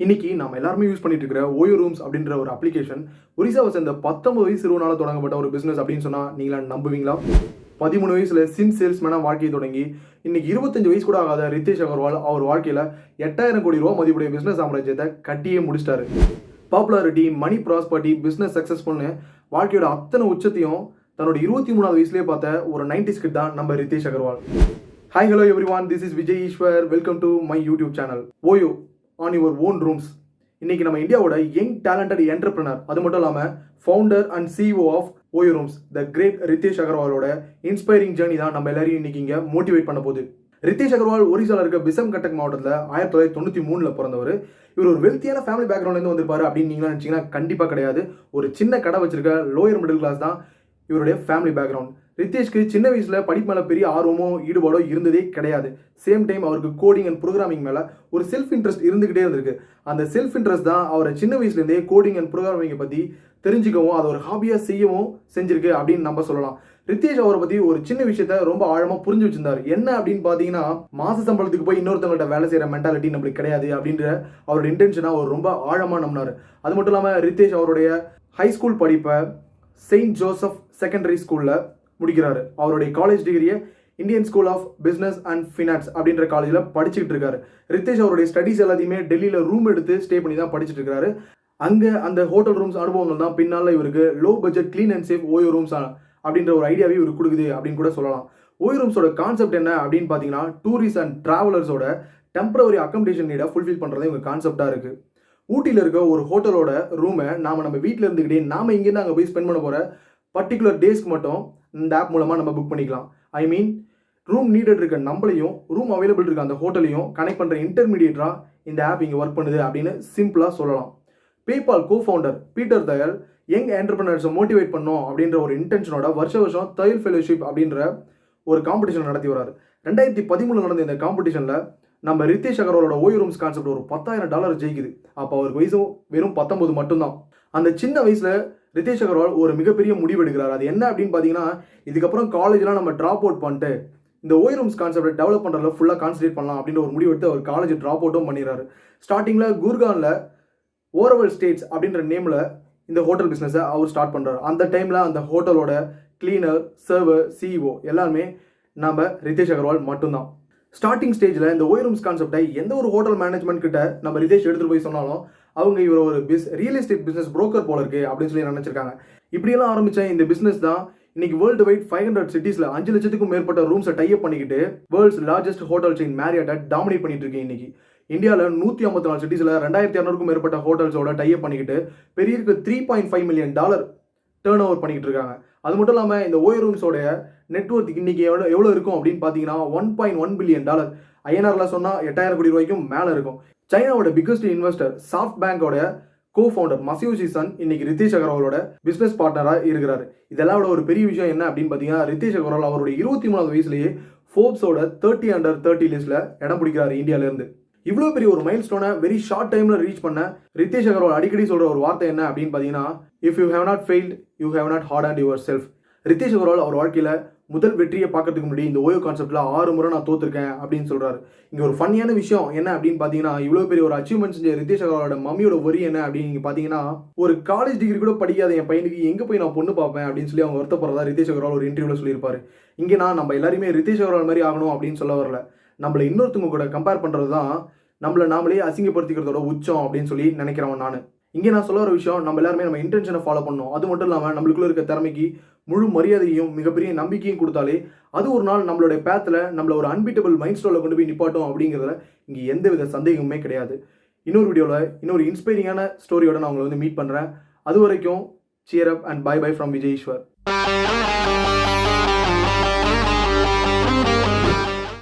இன்னைக்கு நம்ம எல்லாருமே யூஸ் பண்ணிட்டு இருக்கிற ஓயோ ரூம்ஸ் அப்படின்ற ஒரு அப்ளிகேஷன் ஒரிசாவை சேர்ந்த பத்தொன்பது வயசு சிறுவனால தொடங்கப்பட்ட ஒரு பிசினஸ் அப்படின்னு சொன்னா நீங்களா நம்புவீங்களா? பதிமூணு வயசுல சிம் சேல்ஸ்மேனா வாழ்க்கையை தொடங்கி இன்னைக்கு இருபத்தஞ்சு வயசு கூட ஆகாத ரித்தேஷ் அகர்வால் அவர் வாழ்க்கையில எட்டாயிரம் கோடி ரூபா மதிப்புடைய பிசினஸ் சாம்ராஜ்யத்தை கட்டியே முடிச்சிட்டாரு. பாப்புலாரிட்டி மணி ப்ராஸ்பர்ட்டி பிசினஸ் சக்சஸ்ஃபுல்னு வாழ்க்கையோட அத்தனை உச்சத்தையும் தன்னோட இருபத்தி மூணாவது வயசுலேயே பார்த்த ஒரு நைன்டிஸ் கிட் தான் நம்ம Ritesh Agarwal. Hi hello everyone this is Vijay Eswar welcome to my YouTube channel OYO on your own rooms இன்னைக்கு நம்ம இந்தியாவோட யங் டேலண்டட் என்டர்பிரினர் அது மட்டும் இல்லாமல் founder and CEO of OYO rooms the great Ritesh அகர்வாலோட inspiring journey தான் நம்ம எல்லாரையும் இன்னைக்கு இங்கே மோட்டிவேட் பண்ண போகுது. ரித்தேஷ் அகர்வால் ஒரிசால இருக்க பிசம் கட்டக் மாவட்டத்தில் ஆயிரத்தி தொள்ளாயிரத்தி தொண்ணூற்றி மூணில் பிறந்தவர். இவர் ஒரு வெல்த்தியான ஃபேமிலி பேக்ரவுண்ட்லேருந்து வந்திருப்பாரு அப்படின்னு நீங்களாம் நினச்சிங்கன்னா கண்டிப்பாக கிடையாது. ஒரு சின்ன கடை வச்சிருக்க லோயர் மிடில் கிளாஸ் தான் இவருடைய ஃபேமிலி பேக்ரவுண்ட் ரித்தேஷ்க்கு சின்ன வயசில் படிப்பு மேலே பெரிய ஆர்வமோ ஈடுபாடோ இருந்ததே கிடையாது. சேம் டைம் அவருக்கு கோடிங் அண்ட் ப்ரோக்ராமிங் மேலே ஒரு செல்ஃப் இன்ட்ரெஸ்ட் இருந்துக்கிட்டே இருந்திருக்கு. அந்த செல்ஃப் இன்ட்ரெஸ்ட் தான் அவரை சின்ன வயசுலேருந்தே கோடிங் அண்ட் ப்ரோக்ராமிங்கை பற்றி தெரிஞ்சுக்கவும் அதை ஒரு ஹாபியாக செய்யவும் செஞ்சிருக்கு அப்படின்னு நம்ம சொல்லலாம். ரித்தேஷ் அவரை பற்றி ஒரு சின்ன விஷயத்த ரொம்ப ஆழமாக புரிஞ்சு வச்சிருந்தார். என்ன அப்படின்னு பார்த்தீங்கன்னா மாச சம்பளத்துக்கு போய் இன்னொருத்தவங்கள்ட்ட வேலை செய்கிற மென்டாலிட்டி நம்மளுக்கு கிடையாது அப்படின்ற அவரோட இன்டென்ஷனை அவர் ரொம்ப ஆழமாக நம்பினார். அது மட்டும் இல்லாமல் ரித்தேஷ் அவருடைய ஹை ஸ்கூல் படிப்பை செயின்ட் ஜோசப் செகண்டரி ஸ்கூலில் முடிக்கிறாரு. அவருடைய காலேஜ் டிகிரியை Indian school of business and finance அப்படின்ற காலேஜில் படிச்சுக்கிட்டு இருக்காரு. ரித்தேஷ் அவருடைய ஸ்டடீஸ் எல்லாத்தையுமே டெல்லியில் ரூம் எடுத்து ஸ்டே பண்ணி தான் படிச்சுட்டு இருக்காரு. அங்கே அந்த ஹோட்டல் ரூம்ஸ் அனுபவங்கள் தான் பின்னால் இவருக்கு low budget clean and safe OYO rooms அப்படின்ற ஒரு ஐடியாவே இவருக்கு கொடுக்குது அப்படின்னு கூட சொல்லலாம். ஓயோ ரூம்ஸோட கான்செப்ட் என்ன அப்படின்னு பார்த்தீங்கன்னா டூரிஸ்ட் அண்ட் ட்ராவலர்ஸோட டெம்பரவரி அக்கமடேஷன் நீடை ஃபுல்ஃபில் பண்ணுறது இவங்க கான்செப்டாக இருக்குது ஊட்டியில் இருக்க ஒரு ஹோட்டலோட ரூமை நாம் நம்ம வீட்டில் இருந்துக்கிட்டே நாம இங்கேருந்து அங்கே போய் ஸ்பெண்ட் பண்ண போகிற பர்டிகுலர் டேஸ்க்கு மட்டும் இந்த ஆப் மூலமாக நம்ம புக் பண்ணிக்கலாம். ஐ மீன் ரூம் நீடட் இருக்க நம்மளையும் ரூம் அவைலபிள் இருக்க அந்த ஹோட்டலையும் கனெக்ட் பண்ணுற இன்டர்மீடியேட்டராக இந்த ஆப் இங்கே ஒர்க் பண்ணுது அப்படின்னு சிம்பிளாக சொல்லலாம். PayPal co founder Peter Thiel young என்டர்பிரினர்ஸை motivate பண்ணோம் அப்படின்ற ஒரு இன்டென்ஷனோட வருஷ வருஷம் தயல் ஃபெலோஷிப் அப்படின்ற ஒரு காம்படிஷன் நடத்தி வராரு. ரெண்டாயிரத்தி பதிமூணு நடந்த இந்த காம்படிஷனில் நம்ம ரித்தேஷ் அகர்வாலோட ஓய்வு ரூம்ஸ் கான்செப்ட் ஒரு பத்தாயிரம் டாலர் ஜெயிக்குது. அப்போ அவருக்கு வயசும் வெறும் பத்தொம்போது மட்டும்தான். அந்த சின்ன வயசில் ரிதேஷ் அகர்வால் ஒரு மிகப்பெரிய முடிவு எடுக்கிறார். அது என்ன அப்படின்னு பார்த்தீங்கன்னா இதுக்கப்புறம் காலேஜ்லாம் நம்ம ட்ராப் அவுட் பண்ணிட்டு இந்த ஓய் ரூம்ஸ் கான்செப்டை டெவலப் பண்ணுறதுல ஃபுல்லாக கான்சன்ட்ரேட் பண்ணலாம் அப்படின்ற ஒரு முடிவு எடுத்து அவர் காலேஜ் ட்ராப் அவுட்டும் பண்ணிடுறாரு. ஸ்டார்டிங்கில் குர்கானில் ஓரவல் ஸ்டேட்ஸ் அப்படின்ற நேமில் இந்த ஹோட்டல் பிஸ்னஸை அவர் ஸ்டார்ட் பண்ணுறாரு அந்த டைமில் அந்த ஹோட்டலோட கிளீனர் சர்வர் சிஇஓ எல்லாருமே நம்ம ரிதேஷ் அகர்வால் மட்டும்தான். ஸ்டார்டிங் ஸ்டேஜில் இந்த ஓய் ரூம்ஸ் கான்செப்டை எந்த ஒரு ஹோட்டல் மேனேஜ்மெண்ட் கிட்ட நம்ம ரிதேஷ் எடுத்துகிட்டு போய் சொன்னாலும் அவங்க இவர் ஒரு பிஸ் ரியல் எஸ்டேட் பிஸ்னஸ் புரோக்கர் போல இருக்கு அப்படின்னு சொல்லி நினச்சிருக்காங்க. இப்படியெல்லாம் ஆரம்பித்த இந்த பிஸ்னஸ் தான் இன்னைக்கு வேர்ல்டு வைட் ஃபைவ் ஹண்ட்ரட் சிட்டிஸில் அஞ்சு லட்சத்துக்கும் மேற்பட்ட ரூம்ஸை டைப் பண்ணிக்கிட்டு வேர்ல்ட்ஸ் லார்ஜஸ்ட் ஹோட்டல் செயின் மேரியாட்டை டாமினேட் பண்ணிட்டு இருக்கு இன்னைக்கு. இந்தியாவில் நூற்றி ஐம்பத்தி நாலு சிட்டிஸில் ரெண்டாயிரத்தி இரநூறுக்கும் மேற்பட்ட ஹோட்டல்ஸோட டைப் பண்ணிக்கிட்டு பெரிய three point five million dollar turnover பண்ணிக்கிட்டு இருக்காங்க. அது மட்டும் இல்லாமல் இந்த ஓய் ரூம்ஸோட நெட்ஒர்க் இன்னைக்கு எவ்வளோ எவ்வளோ இருக்கும் அப்படின்னு பார்த்தீங்கன்னா one point one billion dollar ஐஎன்ஆரில் சொன்னால் எட்டாயிரம் கோடி ரூபாய்க்கும் மேலே இருக்கும். சைனாவோட பிக்கஸ்ட் இன்வெஸ்டர் சாஃப்ட் பேங்கோட கோ ஃபவுண்டர் மசியூசி சன் இன்னைக்கு ரித்தேஷ் அகர்வாலோட பிஸ்னஸ் பார்ட்னராக இருக்கிறார். இதெல்லாம் விட ஒரு பெரிய விஷயம் என்ன அப்படின்னு பார்த்தீங்கன்னா ரித்தேஷ் அகர்வால் அவருடைய இருபத்தி மூணாவது வயசுலேயே ஃபோர்ப்ஸோட தேர்ட்டி அண்டர் தேர்ட்டி லிஸ்ட்டில் இடம் பிடிக்கிறார் இந்தியாவிலேருந்து. இவ்வளோ பெரிய ஒரு மைல் ஸ்டோனை வெரி ஷார்ட் டைமில் ரீச் பண்ண ரித்தேஷ் அகர்வால் அடிக்கடி சொல்கிற ஒரு வார்த்தை என்ன அப்படின்னு பார்த்தீங்கன்னா if you have not failed you have not hard and yourself Ritesh Agarwal அவர் வாழ்க்கையில் முதல் வெற்றியை பார்க்கறதுக்கு முன்னாடி இந்த ஓயோ கான்செப்ட்டில் ஆறு முறை நான் தோத்துருக்கேன் அப்படின்னு சொல்கிறார் இங்கே ஒரு ஃபன்னியான விஷயம் என்ன அப்படின்னு பார்த்தீங்கன்னா இவ்வளோ பெரிய ஒரு அச்சீவ்மெண்ட் செஞ்ச ரித்தேஷ் அகர்வாலோட மம்மியோட வரி என்ன அப்படின்னு பார்த்தீங்கன்னா ஒரு காலேஜ் டிகிரி கூட படிக்காத என் பையனுக்கு எங்கே போய் நான் பொண்ணு பார்ப்பேன் அப்படின்னு சொல்லி அவங்க வருத்தப்படுறதா ரித்தேஷ் அகர்வால் ஒரு இன்டர்வியூவில் சொல்லியிருப்பார். இங்கே நான் நம்ம எல்லாருமே ரித்தேஷ் அகர்வால் மாதிரி ஆகணும் அப்படின்னு சொல்ல வரல. நம்மளை இன்னொருத்தவங்க கூட கம்பேர் பண்ணுறது தான் நம்மளை நாமளே அசிங்கப்படுத்திக்கிறதோட உச்சம் அப்படின்னு சொல்லி நினைக்கிறவன் நான். இங்கே நான் சொல்ல ஒரு விஷயம் நம்ம எல்லாருமே நம்ம இன்டென்ஷனை ஃபாலோ பண்ணணும். அது மட்டும் இல்லாமல் நம்மளுக்குள்ள இருக்க திறமைக்கு முழு மரியாதையும் மிகப்பெரிய நம்பிக்கையும் கொடுத்தாலே அது ஒரு நாள் நம்மளுடைய பேத்தில் நம்மள ஒரு அன்பீட்டபிள் மைண்ட் ஸ்டோரில் கொண்டு போய் நிப்பாட்டும் அப்படிங்கிறதுல இங்கே எந்த வித சந்தேகமுமே கிடையாது. இன்னொரு வீடியோவில் இன்னொரு இன்ஸ்பைரிங்கான ஸ்டோரியோட நான் உங்களை வந்து மீட் பண்ணுறேன் அது வரைக்கும் cheer up and bye bye from Vijay Eswar.